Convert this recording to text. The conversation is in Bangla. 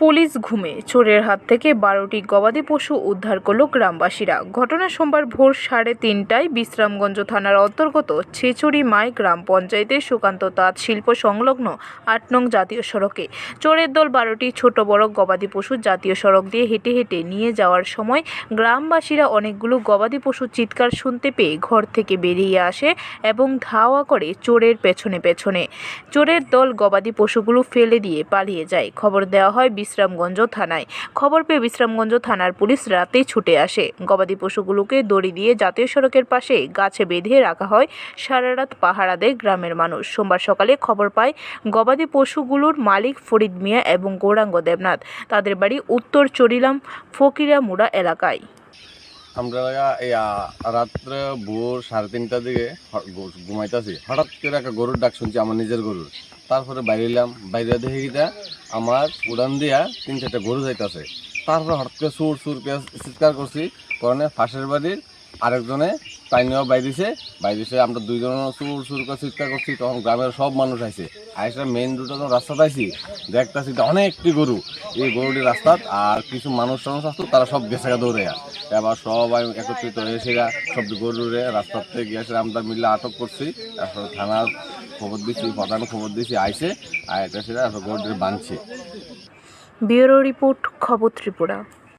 পুলিশ ঘুমে। চোরের হাত থেকে বারোটি গবাদি পশু উদ্ধার করল গ্রামবাসীরা। ঘটনা সোমবার ভোর সাড়ে তিনটায় বিশ্রামগঞ্জ থানার অন্তর্গত ছেচুরি মাই গ্রাম পঞ্চায়েতের সুকান্ত তাঁত শিল্প সংলগ্ন আট নং জাতীয় সড়কে। চোরের দল বারোটি ছোট বড় গবাদি পশু জাতীয় সড়ক দিয়ে হেঁটে হেঁটে নিয়ে যাওয়ার সময় গ্রামবাসীরা অনেকগুলো গবাদি পশুর চিৎকার শুনতে পেয়ে ঘর থেকে বেরিয়ে আসে এবং ধাওয়া করে চোরের পেছনে পেছনে। চোরের দল গবাদি পশুগুলো ফেলে দিয়ে পালিয়ে যায়। খবর দেওয়া হয় বিশ্রামগঞ্জ থানায়। খবর পেয়ে বিশ্রামগঞ্জ থানার পুলিশ রাতেই ছুটে আসে। গবাদি পশুগুলোকে দড়ি দিয়ে জাতীয় সড়কের পাশে গাছে বেঁধে রাখা হয়। সারা রাত পাহারা দেয় গ্রামের মানুষ। সোমবার সকালে খবর পায়, গবাদি পশুগুলোর মালিক ফরিদ মিয়া এবং গৌরাঙ্গ দেবনাথ। তাদের বাড়ি উত্তর চরিলাম, ফকিরামুড়া এলাকায়। আমরা রাত্রে ভোর সাড়ে তিনটার দিকে ঘুমাইতেছি। হঠাৎ করে একটা গরুর ডাক শুনছি, আমার নিজের গরুর। তারপরে বাইরে এলাম, বাইরে দেখে গিয়ে আমার উড়ান দিয়া তিন চারটা গরু যাইতেছে। তারপরে হঠাৎ করে সুর সুর করে চিৎকার করছি। কারণে ফাঁসের বাড়ির আরেকজনে তাই নেওয়া বাইরেছে বাইরেছে আমরা দুইজন সুর সুর করে চিৎকার করছি তখন গ্রামের সব মানুষ আইছে। আইসা মেইন রুটে যখন রাস্তাতে আইছি দেখতেছি অনেকটি গরু। এই গরুটি রাস্তাত আর কিছু মানুষ টানুষ আসতো তারা সব গেছে দৌড়ে এবার সবাই একত্রিত হয়েছে গা, সব গরুরে রাস্তার থেকে গিয়েছে আমরা মিলে আটক করছি। তারপর থানার খবর দিছি প্রধান খবর দিছি আইসে আর এটা সেটা গরুটি বাঁধছে। ব্যুরো রিপোর্ট খবর ত্রিপুরা।